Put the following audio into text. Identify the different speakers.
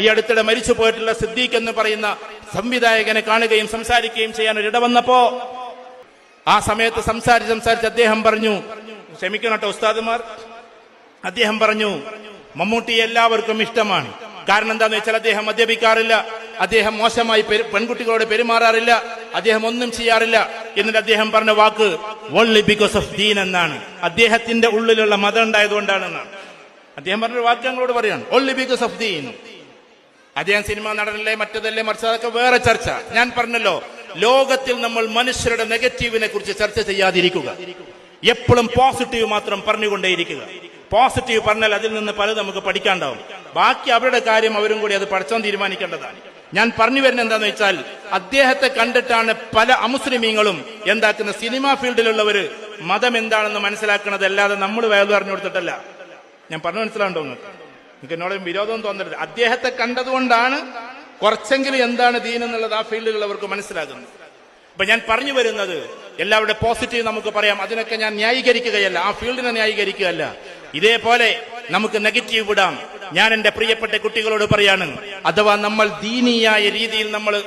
Speaker 1: ഈ അടുത്തിടെ മരിച്ചു പോയിട്ടുള്ള സിദ്ദീഖ് എന്ന് പറയുന്ന സംവിധായകനെ കാണുകയും സംസാരിക്കുകയും ചെയ്യാൻ ഒരിട വന്നപ്പോ ആ സമയത്ത് സംസാരിച്ച് സംസാരിച്ച് അദ്ദേഹം പറഞ്ഞു ക്ഷമിക്കണം കേട്ടോ ഉസ്താദുമാർ. അദ്ദേഹം പറഞ്ഞു മമ്മൂട്ടി എല്ലാവർക്കും ഇഷ്ടമാണ്. കാരണം എന്താന്ന് വെച്ചാൽ അദ്ദേഹം മദ്യപിക്കാറില്ല. അദ്ദേഹം മോശമായി പെൺകുട്ടികളോട് പെരുമാറാറില്ല. അദ്ദേഹം ഒന്നും ചെയ്യാറില്ല. എന്നിട്ട് അദ്ദേഹം പറഞ്ഞ വാക്ക് ഓൺലി ബിക്കോസ് ഓഫ് ദീൻ എന്നാണ്. അദ്ദേഹത്തിന്റെ ഉള്ളിലുള്ള മതം ഉണ്ടായതുകൊണ്ടാണെന്നാണ് അദ്ദേഹം പറഞ്ഞ വാക്ക് ഞങ്ങളോട് പറയാണ് ഓൺലി ബിക്കോസ് ഓഫ് ദീൻ അദ്ദേഹം സിനിമ നടനല്ലേ മറ്റതല്ലേ മറിച്ച് അതൊക്കെ വേറെ ചർച്ച. ഞാൻ പറഞ്ഞല്ലോ ലോകത്തിൽ നമ്മൾ മനുഷ്യരുടെ നെഗറ്റീവിനെ കുറിച്ച് ചർച്ച ചെയ്യാതിരിക്കുക. എപ്പോഴും പോസിറ്റീവ് മാത്രം പറഞ്ഞുകൊണ്ടേയിരിക്കുക. പോസിറ്റീവ് പറഞ്ഞാൽ അതിൽ നിന്ന് പലത് നമുക്ക് പഠിക്കാണ്ടാവും. ബാക്കി അവരുടെ കാര്യം അവരും കൂടി അത് പഠിച്ചോ തീരുമാനിക്കേണ്ടതാണ്. ഞാൻ പറഞ്ഞു വരുന്ന എന്താന്ന് വെച്ചാൽ അദ്ദേഹത്തെ കണ്ടിട്ടാണ് പല അമുസ്ലിമീങ്ങളും എന്താക്കുന്ന സിനിമാ ഫീൽഡിലുള്ളവര് മതം എന്താണെന്ന് മനസ്സിലാക്കുന്നത് അല്ലാതെ നമ്മൾ വേദ പറഞ്ഞു കൊടുത്തിട്ടല്ല ഞാൻ പറഞ്ഞു മനസ്സിലാണ്ടോ നിങ്ങൾക്ക്? നിങ്ങൾക്ക് എന്നോട് വിരോധം തോന്നരുത്. അദ്ദേഹത്തെ കണ്ടതുകൊണ്ടാണ് കുറച്ചെങ്കിലും എന്താണ് ദീൻ എന്നുള്ളത് ആ ഫീൽഡിലുള്ളവർക്ക് മനസ്സിലാകുന്നത്. അപ്പൊ ഞാൻ പറഞ്ഞു വരുന്നത് എല്ലാവരുടെ പോസിറ്റീവ് നമുക്ക് പറയാം. അതിനൊക്കെ ഞാൻ ന്യായീകരിക്കുകയല്ല. ആ ഫീൽഡിനെ ന്യായീകരിക്കുകയല്ല. ഇതേപോലെ നമുക്ക് നെഗറ്റീവ് വിടാം. ഞാൻ എന്റെ പ്രിയപ്പെട്ട കുട്ടികളോട് പറയാണ് അഥവാ നമ്മൾ ദീനീയായ രീതിയിൽ നമ്മൾ